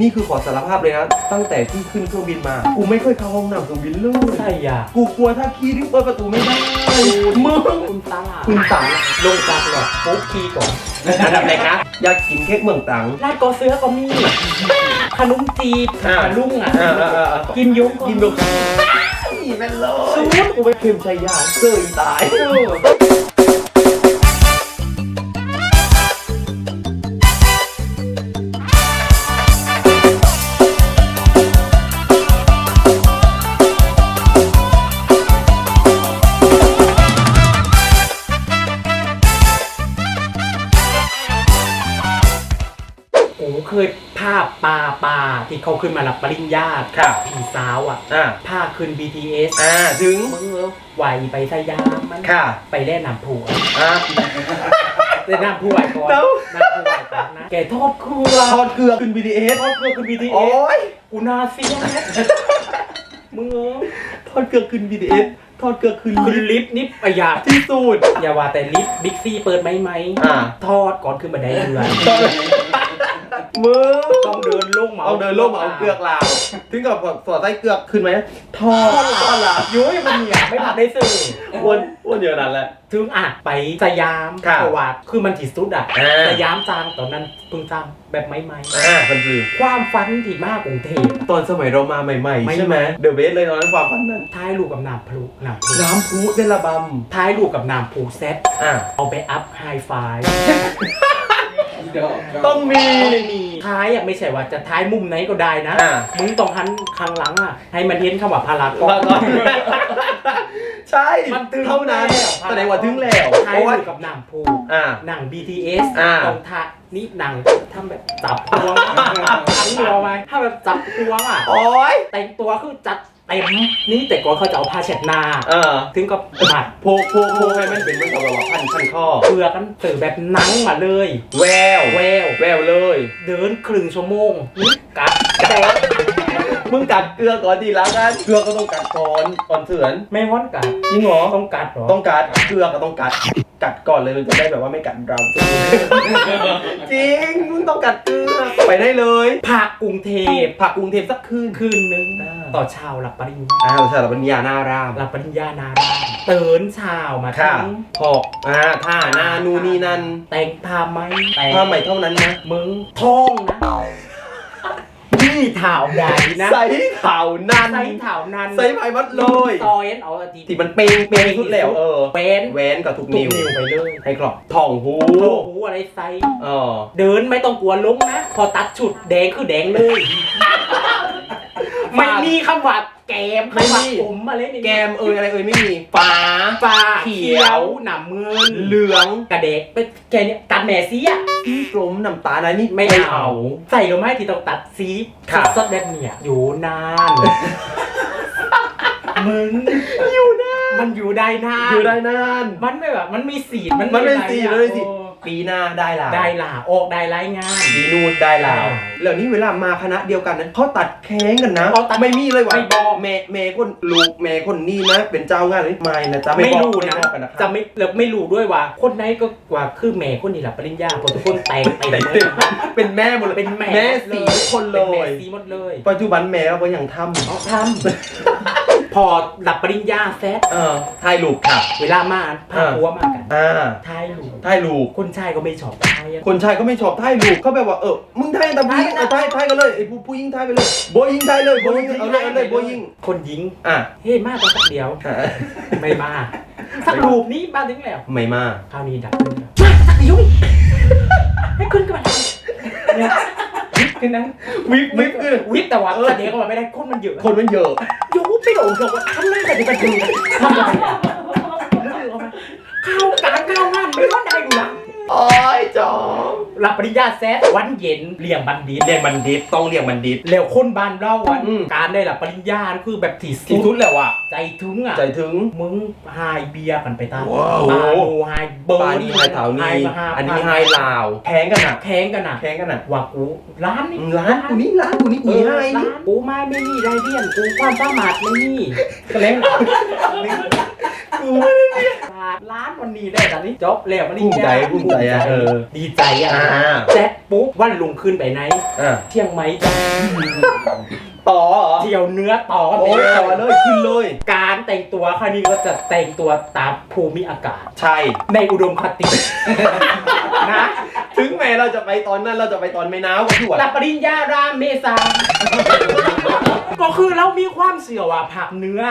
นี่คือขอสารภาพเลยนะ ตั้งแต่ที่ขึ้นเครื่องบินมา กูไม่เคยเข้าห้องน้ำเครื่องบินเลย ใช่ยากูกลัวถ้าขี้ที่เปิดประตูไม่ได้มึงคุณตาคุณตังลงจากรถปุ๊บคีย์ก่อนอันดับแรกนะ อยากกินเค้กเมืองตังลาดกอเสื้อก็มีขนมจีบอ่าขนมอะอ่าอ่าอ่าอ่ากินยุกกินดูนี่แม่นเลยกูไปเค็มชายาเซอร์อีตาย ที่เขาขึ้นมารับปริญญาค่ะผีสาวอะอ่าพาขึ้น BTS อ่าถึงมึงเออไหวไปสยามมันค่ะ ไปแล่นำผัวอ่า เล่นน้ำผัวก่อนเอ้า น้ำผัวก่อนนะแกทอดเครือทอดเกลือขึ้น BTS ทอดเครือขึ้นโอ้ BTS ยกูนาเซียนมึงเออทอดเกลือขึ้น BTS ทอดเกลือขึ้นขึ้นลิฟต์ลิฟต์นี่ประหยัดที่สุดอย่าว่าแต่ลิฟต์บิ๊กซี่เปิดไหมไหมอ่า ทอดก่อนขึ้นบันไดเรือน มึงต้องเดินลงมาเอาเดินโลกมาเอาเกลือกลาวถึงกับสอดไส้เกลือกขึ้นไหมทอดทอดลาวยุ้ยมันเนี่ยไม่ผัดได้สื่ออ้วนอ้วนเยอะนั่นแหละ ถึงอะไปสยามครับเพราะว่าคือมันที่สุดอะ อ่า สยามจางตอนนั้นเพิ่งจางแบบไม่ไม่อ่ามันคือความฝันที่มากกรุงเทพ ตอนสมัยเรามาใหม่ไม่ๆ ใช่ไหมเดอะเบสเลยตอนนั้นความฝันนั้นท้ายลูกกับน้ำพลุน้ำพลุน้ำพุได้ระบท้ายลูกกับน้ำพลุเซ็ตำอ่าเอาไปอัพไฮไฟ ต้องมีมี ท้ายอะไม่ใช่ว่าจะท้ายมุมไหนก็ได้นะ อ่า มึงต้องหันข้างหลังอะ ให้มันเห็นคำว่าพารากอพารากอนใช่มันถึงเท่านั้นแล้ว แสดงว่าถึงแล้วท้ายเพราะว่าลูกกับน้ำพลุอ่า หนัง BTS อ่า ตรงท่านี่หนังทำแบบจับตัวทั้งตัวไหมถ้าแบบจับตัวอะ โอ้ยแต่งตัวคือจัด เต็มนี่แต่ก่อนเขาจะเอาผ้าเช็ดหน้าเออถึงก็บัดโพกโพกโพกให้มันเป็นเหมือนกับว่าพันพันข้อเปลือกันสื่อแบบหนังมาเลย แววแววแววเลย เดินครึ่งชั่วโมงนี่กัดแต่มึงกัดเกลือก่อนดีแล้วกันเกลือก็ต้องกัดก่อนก่อนเถื่อนไม่ฮ้อนกัดจริงเหรอต้องกัดเหรอต้องกัดเกลือก็ต้องกัด กัดก่อนเลยมันจะได้แบบว่าไม่กัดเรา จริงมึงต้องกัดเกลือไปได้เลยภาคกรุงเทพผักกรุงเทพสักคืนคืนนึงอ่าต่อเช้าหลับปริญญาอ้าวสารปัญญาหน้ารามหลับปริญญานาบ้านตื่นเช้ามาค่ะถึงหอกอ่าท่าหน้านู่นนี่นั่นแต่งผ้าไหมแต่งผ้าใหม่เท่านั้นนะมึงท้องนะ นี่เท้าใหญ่นะใส่เข่านั่นใส่เท้านั้นใส่ไผ่มัดเลยซอยเอาอาทิตย์ที่มันเปงเปงสุดแล้วเออเวนแหวนกับทุกตุกนิ้วนิ้วไปเลยให้ครอบท่องหูโอ้โหอะไรใส่เออเดินไม่ต้องกลัวล้มนะ พอตัดฉุดแดงคือแดงเลยไม่มีคำว่า แกมไม่คำว่ามี ผมอะไรนี่แกมเอ่ยอะไรเอ่ยไม่มีฟ้า ฟ้าเขีเขียวยวหนำเงินเหลืองกระเดกเป็นแกเนี่ยตัดแหม่สีอะสีกลมน้ำตาลอะไรนี่ไม่เอา ใส่หรือไม่ที่ต้องตัดสีค่ะสดๆแบบเนี่ย อยู่นาน มึง อยู่นาน มันอยู่ได้นาน อยู่ได้นาน มันไม่แบบ มันมีสีดมันมันไม่สีดหมันไม่สีด โอ้ ปีหน้าได้ลาวได้ล่ะออกได้รายงาน ปีนูนได้ลาวอ่าแล้วนี่เวลามาคณะเดียวกันนะเขาตัดแข้งกันนะเขาตัดไม่มีเลยว่ะไม่บอกแม่แม่คนลูกแม่คนนี้นะ เป็นเจ้างานเลยไม่นะจ๊ะไม่บอกรู้นะไม่บอกกันนะคจะรับไม่แล้วไม่รู้ด้วยว่า คนไหนก็กว่าคือแม่คนนี้แหละปริญญาเพราะทุกคนแต่งแต่งแต่งเป็นแม่หมดเลยเป็นแม่แม่สีคนเลเป็นแม่ยสีหมดเลย ปัจจุบันแม่เราก็ยังทเอาทำ พอหลับปริญญาเสร็จำเออถ่ายรูปค่ะ เวลามาพาอ่าผัวมากันอ่าท้ายลูกถ่ายรูป คนชายก็ไม่ชอบท้ายอะคนชายก็ไม่ชอบถ่ายรูปเขาแบบว่าเออ มึงถ่ายแต่ผู้หญิงถ่ายเอาถ่ายถ่ายกันเลยไอ้ผู้ผู้หญิงถ่ายไปเลยโบยิงถ่ายเลยโบยิงเอาเลยเอาเลยโบยิง คนหญิงอะเฮ้ยมาตอนสักเดียว ไม่มาสักรูปนี้มาถึงแล้ว ไม่มาคราวนี้ดับขึ้นแล้วมาสักยุ่งให้ขึ้นกันมาทำเนี่ย วิบขึ้นนะวิบวิบคือวิบแต่ว่าแสดงออกมาไม่ได้คนมันเยอะคนมันเยอะโยกไม่หลงเขาว่าทำไมแต่ที่มันดูทำไมข้าวกลางข้าวงานไม่ว่าได้ดูละโอ้ยจอม รับปริญญาแซดวันเย็นเลี้ยงบัณฑิต เรียกบัณฑิตต้องเรียกบัณฑิต แล้วคนบ้านเราวันอืม การได้รับปริญญาคือแบบที่ที่สุสุดดแล้วอะ ใจถึงอะ ใจถึง มึงไฮเบียร์กันไปตามว้าวปาโนไฮเบอร์ปานีไฮเถานีมาห้าอันนี้ไฮลาวแพงกันอะแพงกันอะแพงกันอะว่ากูร้านนี่ร้านกูนี่ร้านกูนี่เอมีอให้ร้านกูไม่ไม่มีไรเดียนกูความสามารถไม่มีก็เลยกูกูไม่ได้เรียนร้านวันนี้ได้ตอนนี้จบแล้วมันภูมิใจภูมิใจอะเออดีใจอะอ่า แจ็คปุ๊บวันลุงขึ้นไปไหน อะเที่ยงไหมจ้ะต่อเหรอเที่ยวเนื้อต่อโอ้ยต่อเลยขึ้นเลย การแต่งตัวคราวนี้ก็จะแต่งตัวตามภูมิอากาศ ใช่ ในอุดมคติ นะ ถึงแม้เราจะไปตอนนั้นเราจะไปตอนไม่หนาวก็คือว่ารับปริญญารามเมษา ก็คือเรามีความเสื่อว่าผักเนื้อ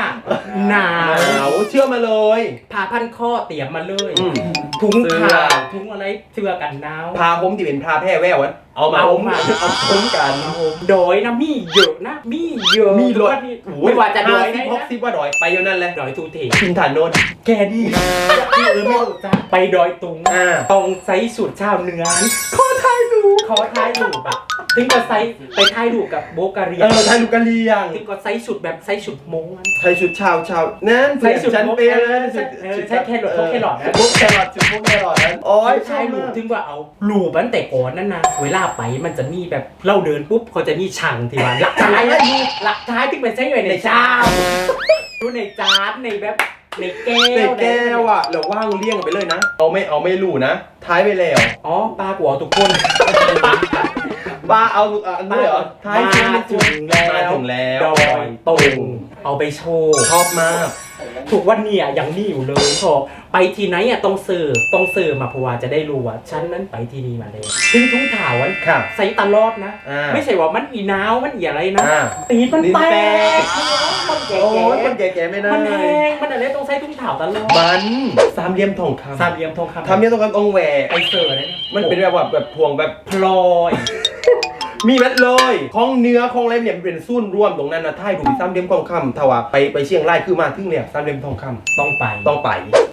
หนาหนาววเชื่อมาเลย ผ่าพันข้อเตรียมมาเลย อืมถุงเสื้อ ขาวถุงอะไรเสื้อกันหนาว พาผมที่เป็นพาแพร่แววอะ เอามาเอาผมมาเอาผมกัน โดยนะมีเยอะนะ มีเยอะมีรถไม่ว่าจะโดยสิไหนบหกนะสิบว่าดอยไปเดี๋ยวนั้นเลยดอยทูเทกินฐานโนนแกดีที่เออไม่รู้จักไปดอยตุงอ่าตรงไซส์สุดเช้าเนื้อขอถ่ายรูปขอถ่ายรูปอะถึงก็ไซส์ไปถ่ายรูปกับโบการีเออไทยลูกกะเลียงถึงก็ไซส์สุดแบบไซส์สุดมงอะไทยชุดชาวชาวนั่นใส่ชุดฉันเปย์เลยใช่เออใช่แครอทพวกแครอทนะพวกแครอทชุดพวกแครอทนั้นโอ้ยใช่รูปถึงว่าเอารูปมันแต่ก่อนนั่นนะเวลาไปมันจะมีแบบเราเดินปุ๊บเขาจะมีช่างที่ว่าหลักท้ายหลักท้ายที่เป็นไส้ไว้ในชามดูในจานในแบบในแก้วในแก้วอะแล้วว่างเลี่ยงไปเลยนะ เอาไม่เอาไม่รู้นะ ท้ายไปแล้ว อ๋อปลากัวทุกคนป้าเอาอันนี้เหรอท้ายมาถึงแล้วมาถึงแล้วดอยตุงเอาไปโชว์ชอบมาก ถูกวันเนี่ยยังนี่อยู่เลยพอไปทีไหนอะต้องเสิร์ฟต้องเสิร์ฟมาเพราะว่าจะได้รู้ว่าฉันนั้นไปที่นี่มาเลยถึงทุ่งถาวันค่ะใส่ตลอดนะ อ่า ไม่ใช่ว่ามันอีหนาวมันอีอะไรนะอ่าตีนมันตีนแตแตกกมันแก่โอ้ยคนแก่ๆไม่ได้มันแพงมันอะไรต้องใช้ทุ่งถาวตลอดมันสามเหลี่ยมทองคำสามเหลี่ยมทองคำทำเนี่ยต้องการองแหวกไปเสิร์ฟเลยะมันเป็นแบบว่าแบบพวงแบบพลอย มีเม็ดเลยของเนื้อของอะไรเนี่ยมันเป็นซุ่นร่วมตรงนั้นนะท้ายดูสามเหลี่ยมทองคำถ้าว่าไปไปเชียงรายคือมาถึงเนี่ยสามเหลี่ยมทองคำต้องไปต้องไป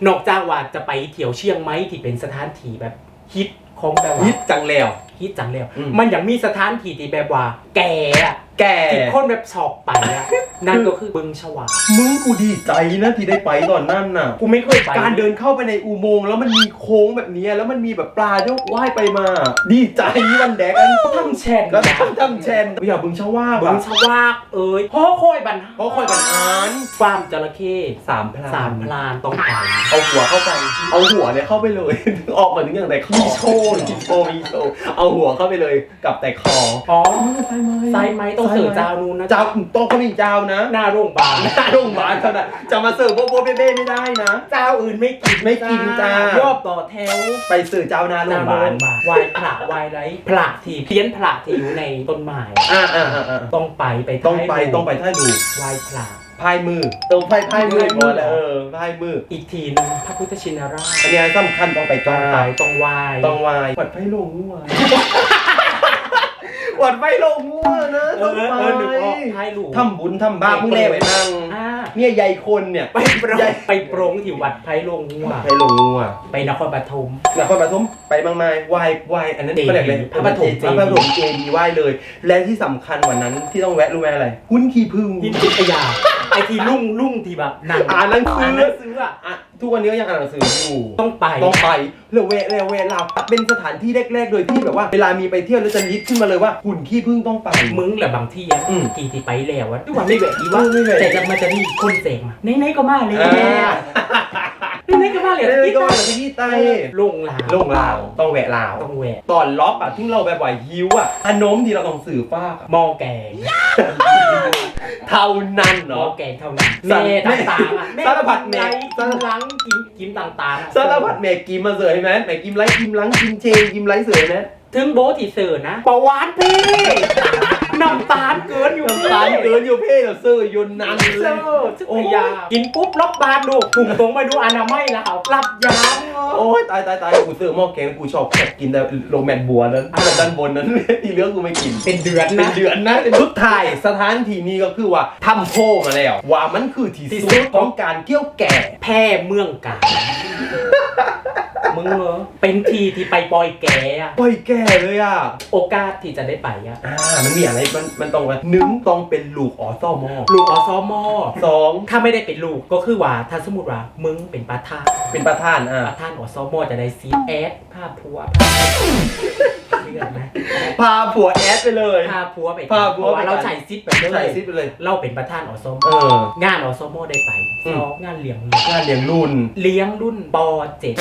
นอกจากว่าจะไปเที่ยวเชียงใหม่ที่เป็นสถานที่แบบฮิตของแบบว่าฮิตจังแล้ว ฮิตจังแล้ว อืมมันยังมีสถานที่ที่แบบว่า แก่อะแก่ที่คนแบบชอบไปอะนั่นก็คือบึงฉวาก มึงกูดีใจนะที่ได้ไปตอนนั้นน่ะ กูไม่เคยไป การเดินเข้าไปในอุโมงค์แล้วมันมีโค้งแบบเนี้ยแล้วมันมีแบบปลาที่ว่ายไปมา ดีใจวันแดกกันทำแช่นแล้วทำแชนอย่าบึงชะว่าบึอะงฉวากเอ้ยพ่อคอยบันเพราะคอยกันอ่านฟาร์มจระเข้สามพลานสามพลานต้องไป เอาหัวเข้าไป เอาหัวเนี่ยเข้าไปเลย ออกมาถึงอย่างแต่คอมีโชว์เหรอ มีโชว์มีโชว์เอาหัวเข้าไปเลยกับแต่คออ๋อใช่ไหมไซไหมต้องเสิร์ฟเจ้านู้นนะเจ้าต้องเขามีเจ้านะ หน้าโรงพยาบาลหน้าโรงพยาบาลเท่านั้นจะมาเสิร์ฟโบโบเบ้เบ้ไม่ได้นะ เจ้าอื่นไม่กินไม่กินจ้ายอบต่อแถว ไปเสิร์ฟเจ้าหน้าโรงพยาบาลวายพระไหวายไรพระที่เพี้ยนพระที่อยู่ในต้นไม้อ่าอ่าอ่าต้องไปไปต้องไปต้องไปท่าดูวายพระพายมือตรงพายพายมือพอแล้วเออพายมือ อีกทีหนึงพระพุทธชินราชอันนี้สำคัญต้องไปต้จ้องไปต้องไหวายต้องวายวัดไฟโลงงัว วัดไฟโลงงัวนะเอต้องอไปเออนึกออกท้ายรูปทำบุญทำบาปมึงแน่ไปนั่งอ่าเนี่ยใหญ่คนเนี่ยไปโปรงไปโปรงที่วัดไพลงงัวไฟโลงงัว ไปนครปฐม นครปฐมไปบางไม้ไหว้ไหว้อันนั้นเจดีย์ก็เรียกอะไรพระปฐมพระปฐมเจดีย์ไหว้เลย และที่สำคัญกว่านั้นที่ต้องแวะรู้ไหมอะไร หุ้นขี้พึ่งยินดีพยา ไอที่ลุ่งลุ่งที่แบบหนังอ่านหนังสือ่านอหนังสืออะอะทุกวันนี้ก็ยังอ่านหนังสืออยู่ ต้องไป ต้องไปแล้วแวะแล้วแวะลาวเป็นสถานที่แรกๆ โดยที่แบบว่า เวลามีไปเที่ยวแล้วจะลิสต์ขึ้นมาเลยว่าหุ่นขี้ผึ้งต้องไป มึงแหละบางที่อะอืมที่ที่ไปแล้วอะทุกวันไม่แหวะดีว่าไม่แหวะแต่จะมันจะมีคนเสกมาไหนๆก็มาเลย อ่า ไหนๆก็มาเลยเอ้ยที่ก็ใต้มาที่นี่ใต้ลงลาวลงลาวต้องแวะลาวต้องแหวะตอนล็อกอะที่เราแบบว่าหิวอะขนมที่เราต้องสื่อฟ้ากอะหม้อแกงเท่านั้นหม้อเนาะแกงเท่านั้นสารแม่ต่างๆอะแม่สารพัดแม่กินล้างกินกินต่างๆอะสารพัดแม่กิมมาเสยไหมแม่กิมไลฟ์กิมล้างกิมเจงกิมไลฟ์เสยนะถึงโบทที่เสิร์ฟนะประวานพี่ น้ำตาลเกินอยู่น้ำตาลเกินอยู่เพ่เราเซอร์ยนนันเซเลอยร์ซึ่งพยา กินปุ๊บรับบานดูปุ่มตรงไปดูอนามัยแล้วรับยาโอ้ยตายตายตายกูซื้อหม้อแกงกูชอบแค่กินแต่โรแมนบัวนั้นแบบด้านบนนั้น ที่เหลือกูไม่กิน เป็นเดือนเป็นนะ เดือนนะเป็นชุดไทยสถานที่นี้ก็คือว่าทำโพมาแล้ว ว่ามันคือที่ที่สุสุดด ของการเกี่ยวแก่ แพร่เมืองกาญมึงเหรอเป็นทีที่ไปปล่อยแกอะปล่อยแก่เลยอะ โอกาสที่จะได้ไปอะอ่ามันมีอะไรมันมันต้องว่าหนึ่งต้องเป็นลูกอสมอลูกอสมสองถ้าไม่ได้เป็นลูกก็คือว่าถ้าสมมติว่ามึงเป็นประธานเป็นประธานอ่าประธานอสมจะได้ซีแอดภาพพัวภาพเชื่อไหมพาผัวแอดไปเลยพาผัวไปพาผัวเพระไปเราใส่ซิดไปเลใส่ยซิปไปเลย เราเป็นประธานอสมเอองานอสมได้ไปอืมสองงานเลี้ยงรุ่นงานเลี้ยงรุ่น เลี้ยงรุ่นปเจ็ด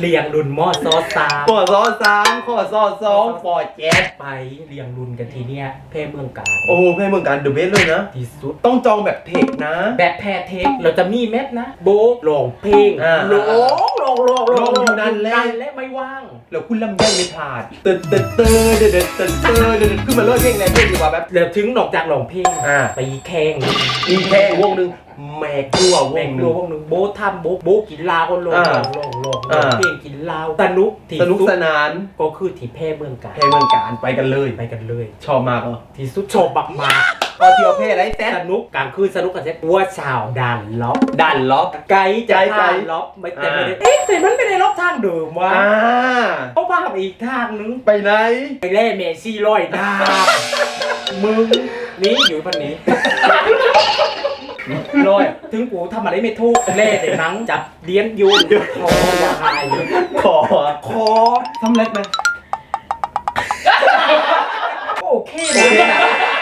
เลี้ยงรุ่นมอซอสามขอซอสามขอซอสองปอแจ๊ดไปเลี้ยงรุ่นกันทีเนี้ยเพ่เมืองการโอ้ให้เมืองการเดอะเบสเลยนะ ที่สุด ต้องจองแบบเทคนะ แบบแพรเทคเราจะมีเม็ดนะ โบกลองเพลงอ่าลองลองลองลองอยู่นั่นแหละและไม่ว่าง แล้วคุณลำไยไม่พลาดเติร์ดเติร์ดเติร์ดเติร์ดเติร์ดเติร์ดเติร์ดขึ้นมาเลิศเพลงอะไรเพลงดีกว่าแบบแล้วถึงนอกจากลองเพลงอ่า ไปแข่งมีแค่วงหนึ่งแมกดัววแม่งงหรันึ่วงวกหนึ่งโบททำโบ๊โบ๊กินลาวก็ลงอ่าลองลองลงอ่า เพลงกินลาวสนุกที่สนุกสนานก็คือที่แพร่เมืองการเพลงเมืองการไปกันเลย ไปกันเลย ชอบมากเหรอที่สุดชว์บักมา พอเที่ยวเพลงอะไรแซ่สนุกกลางคืนสนุกกันเซ็ตวัวชาวดันล็อกดันล็อก ไกด์จะไกด์พาไกด์ล็อกไม่แต่อ่าไม่ได้เอ๊ะเสร็จมันไม่ได้ล็อกทางเดิมวะอ่า เขาพาไปอีกทางนึง ไปไหน ไปเล่เมซี่ร้อยดาบมึงนี่อยู่พันนี้ลอยถึงกูทำอะไรไม่ถูกเล่แต่หนังจับเลี้ยนยูนคอวายขอคอทำเล็กไหมก็โอเคโอเคนะนะไป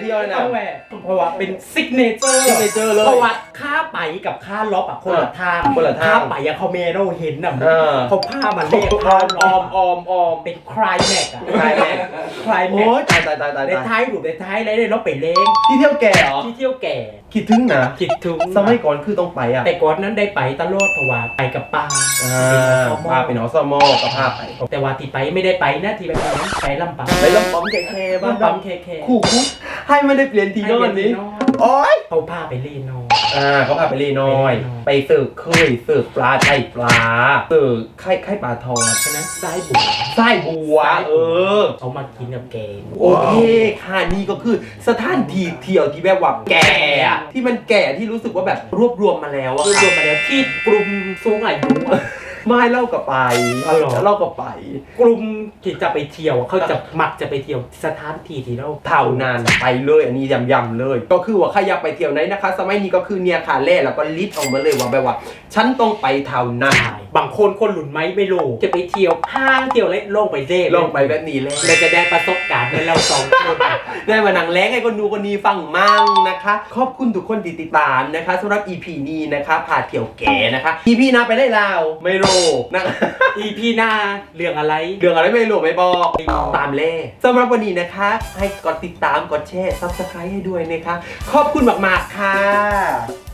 เที่ยวเลยนะเอาแหวเพราะว่าเป็นซิกเนเจอร์ signature เลยเพราะว่าค่าไปกับค่าล็อกอะคนละทางคนละทางค่าไปอะเขาเมโนเห็นอะเออ เขาพามาเลขอค่าอมอล็ออมกออมออมเป็นคลายแม็กอะคลายแม็กคลายแม็โอ้กยตายตายตายตายในตายท้ายรูปในท้ายอะไรเลยเนาะไปเลงที่เที่ยวแก่เหรอที่เที่ยวแก่ คิดถึงนะคิดถึงสมัยก่อนคือต้องไปอะแต่ก่อนนั้นได้ไปตลอดเพราะว่าไปกับป้าอ่าพาไปหนอสมอก็พาไป แต่ว่าที่ไปไม่ได้ไปนะที่ไปตอนนั้นไปลำปางไปลำปั๊มแค่แค่บ้าบ้านนปั๊มเคเคคู่คุดให้ไม่ได้เปลี่ยนทีนอนนี้ให้ โอ้ยเขาพาไปเล่นนอนอ่าเขาพาไปเล่น้อย ไปเสิร์ฟเคยเสิร์ฟปลาไข่ปลาเสิร์ฟไข่ไข่ปลาทอดฉะนั้นซ้ายบุกไส้บัว เออ เอามากินกับแกงโอเคค่ะนี่ก็คือสถานที่เที่ยวที่แบบว่าแก่อะที่มันแก่ที่รู้สึกว่าแบบรวบรวมมาแล้วอะรวมรวมมาแล้วที่กลุ่มสูงอายุอะ ไม่เล่ากับไปอ๋อเหรอ เล่ากับไป กลุ่มที่จะไปเที่ยวเขาจะมักจะไปเที่ยวสถานที่ที่เราเท่านั้นไปเลยอันนี้ย้ำๆเลย ก็คือว่าใครอยากไปเที่ยวไหนนะคะ สมัยนี้ก็คือเนี่ยค่ะแล่แล้วก็ลิสต์ออกมาเลยว่าแบบว่า ฉันต้องไปเท่านั้นใช่บางคนคนหลุนไหมไม่รู้จะไปเที่ยวห้างเที่ยวอะไรลงไปเร่ลงไปแบบนี้เลยเราจะได้ประสบการณ์เหมือนเราสองคนได้มาหนังแล้งให้คนดูคนนี้ฟังมั่งนะคะ ขอบคุณทุกคนที่ติดตามนะคะสำหรับ EP นี้นะคะพาเที่ยวแก่นะคะ EP หน้าไปได้ลาวไม่รู้นะคะ อีพีหน้าเรื่องอะไร เรื่องอะไรไม่รู้ไม่บอก ตามเล่สำหรับวันนี้นะคะ ให้กดติดตามกดแชร์ subscribe ให้ด้วยนะคะ ขอบคุณมาก ๆ ค่ะ